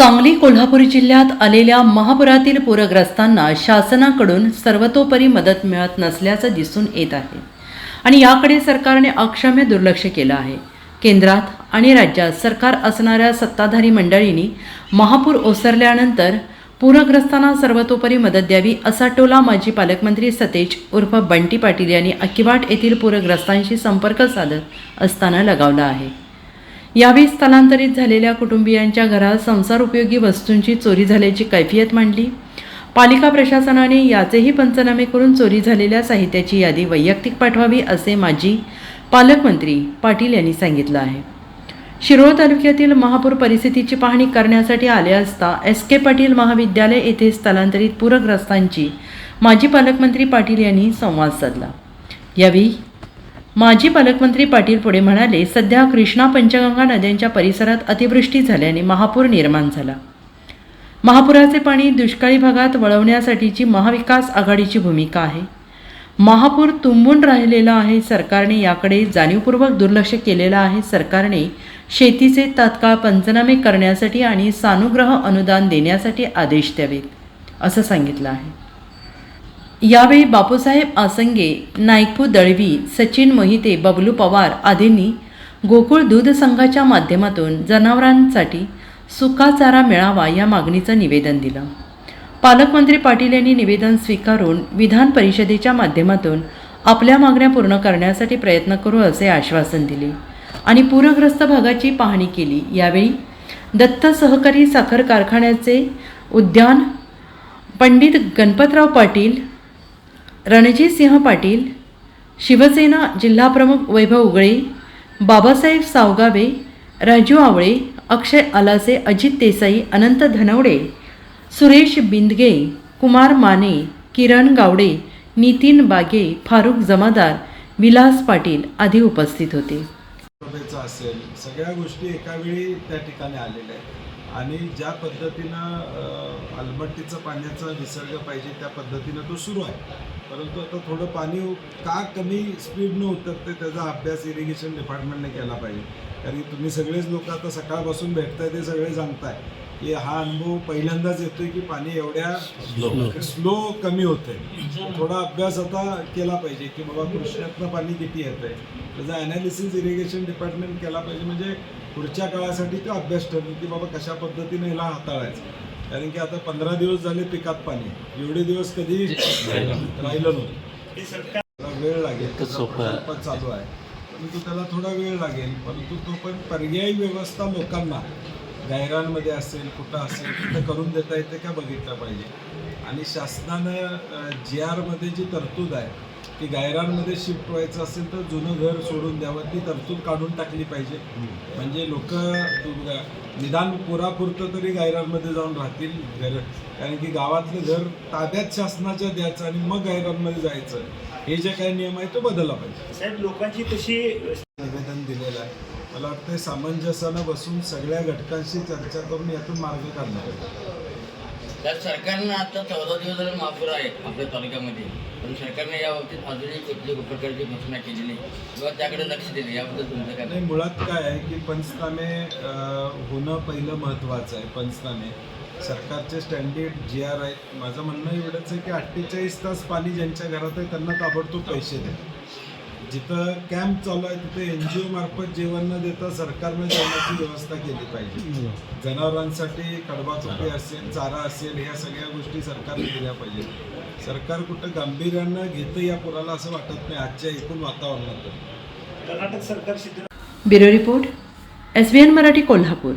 सांगली कोल्हापूर जिल्ह्यात आलेल्या महापुरातील पूरग्रस्तांना शासनाकडून सर्वतोपरी मदत मिळत नसल्याचं दिसून येत आहे. आणि याकडे सरकारने अक्षम्य दुर्लक्ष केलं आहे. केंद्रात आणि राज्यात सरकार असणाऱ्या सत्ताधारी मंडळींनी महापूर ओसरल्यानंतर पूरग्रस्तांना सर्वतोपरी मदत द्यावी असा टोला माजी पालकमंत्री सतेज उर्फ बंटी पाटील यांनी अकिवाट येथील पूरग्रस्तांशी संपर्क साधत असताना लगावला आहे. यावेळी स्थलांतरित झालेल्या कुटुंबियांच्या घरात संसार उपयोगी वस्तूंची चोरी झाल्याची कैफियत मांडली. पालिका प्रशासनाने याचेही पंचनामे करून चोरी झालेल्या साहित्याची यादी वैयक्तिक पाठवावी असे माजी पालकमंत्री पाटील यांनी सांगितलं आहे. शिरोळ तालुक्यातील महापूर परिस्थितीची पाहणी करण्यासाठी आले असता एस के पाटील महाविद्यालय येथे स्थलांतरित पूरग्रस्तांची माजी पालकमंत्री पाटील यांनी संवाद साधला. यावेळी माजी पालकमंत्री पाटील पुढे म्हणाले सध्या कृष्णा पंचगंगा नद्यांच्या परिसरात अतिवृष्टी झाल्याने महापूर निर्माण झाला. महापुराचे पाणी दुष्काळी भागात वळवण्यासाठीची महाविकास आघाडीची भूमिका आहे. महापूर तुंबून राहिलेला आहे सरकारने याकडे जाणीवपूर्वक दुर्लक्ष केलेलं आहे. सरकारने शेतीचे तात्काळ पंचनामे करण्यासाठी आणि सानुग्रह अनुदान देण्यासाठी आदेश द्यावेत असं सांगितलं आहे. यावेळी बापूसाहेब आसंगे नायकू दळवी सचिन मोहिते बबलू पवार आदींनी गोकुळ दूध संघाच्या माध्यमातून जनावरांसाठी सुका चारा मिळावा या मागणीचं निवेदन दिलं. पालकमंत्री पाटील यांनी निवेदन स्वीकारून विधान परिषदेच्या माध्यमातून आपल्या मागण्या पूर्ण करण्यासाठी प्रयत्न करू असे आश्वासन दिले आणि पूरग्रस्त भागाची पाहणी केली. यावेळी दत्त सहकारी साखर कारखान्याचे उद्यान पंडित गणपतराव पाटील रणजितसिंह पाटील शिवसेना जिल्हाप्रमुख वैभव उगळे बाबासाहेब सावगावे राजू आवळे अक्षय आलासे अजित देसाई अनंत धनवडे सुरेश बिंदगे कुमार माने किरण गावडे नितीन बागे फारुक जमादार विलास पाटील आदी उपस्थित होते. असेल. सगळ्या गोष्टी एका वेळी त्या ठिकाणी आलेल्या आहेत. आणि ज्या पद्धतीनं अ, अलमट्टीचं पाण्याचा विसर्ग पाहिजे त्या पद्धतीनं तो सुरू आहे. परंतु आता थोडं पाणी का कमी स्पीडनं उतरते त्याचा अभ्यास इरिगेशन डिपार्टमेंटने केला पाहिजे. कारण की तुम्ही सगळेच लोक आता सकाळपासून भेटताय ते सगळे सांगताय की हा अनुभव पहिल्यांदाच येतोय की पाणी एवढ्या स्लो कमी होतंय. थोडा अभ्यास आता केला पाहिजे की बाबा कृष्णातनं पाणी किती येतंय. त्याचा अनालिसिस इरिगेशन डिपार्टमेंट केला पाहिजे. म्हणजे पुढच्या काळासाठी तो अभ्यास ठरेल की बाबा कशा पद्धतीने ह्याला हाताळायचं. कारण की आता पंधरा दिवस झाले पिकात पाणी. एवढे दिवस कधी राहिलं नव्हतं. वेळ लागेल. चालू आहे. परंतु त्याला थोडा वेळ लागेल. परंतु तो पण पर्यायी व्यवस्था लोकांना गायरांमध्ये असेल कुठं असेल तिथं करून देता येते का बघितलं पाहिजे. आणि शासनानं जी आरमध्ये जी तरतूद आहे की गायरांमध्ये शिफ्ट व्हायचं असेल तर जुनं घर सोडून द्यावं. ती तरतूद काढून टाकली पाहिजे. म्हणजे लोक निदान पुरापुरतं तरी गायरांमध्ये जाऊन राहतील घर. कारण की गावातलं घर ताब्यात शासनाच्या द्यायचं आणि मग गायरांमध्ये जायचं. हे जे काही नियम आहे तो बदलला पाहिजे. साहेब लोकांची तशी निवेदन दिलेलं आहे. मला वाटतं सामंजस्यानं बसून सगळ्या घटकांशी चर्चा करून यातून मार्ग काढला पाहिजे तर सरकारनं आता चौदा दिवस झाले महापूर आहे आपल्या तालुक्यामध्ये. पण सरकारने या बाबतीत अजूनही कुठली प्रकारची घोषणा केली नाही. किंवा त्याकडे लक्ष दिले याबद्दल तुमचं काय नाही मुळात काय आहे की पंचनामे होणं पहिलं महत्त्वाचं आहे पंचनामे. सरकारचे स्टँडर्ड जी आर आहेत. माझं म्हणणं एवढंच आहे की अठ्ठेचाळीस तास पाणी ज्यांच्या घरात आहे त्यांना ताबडतोब पैसे द्या. जिथं कॅम्प चालू आहे तिथे एन जी ओ मार्फत जेवण न देता सरकारनं जेवणाची व्यवस्था केली पाहिजे. जनावरांसाठी कडबाचोपी असेल चारा असेल ह्या सगळ्या गोष्टी सरकारने दिल्या पाहिजेत. सरकार कुठं गांभीर्यानं घेतं या पुराला असं वाटत नाही आजच्या एकूण वातावरणात. कर्नाटक सरकार सिद्ध bureau report S B N Marathi Kolhapur.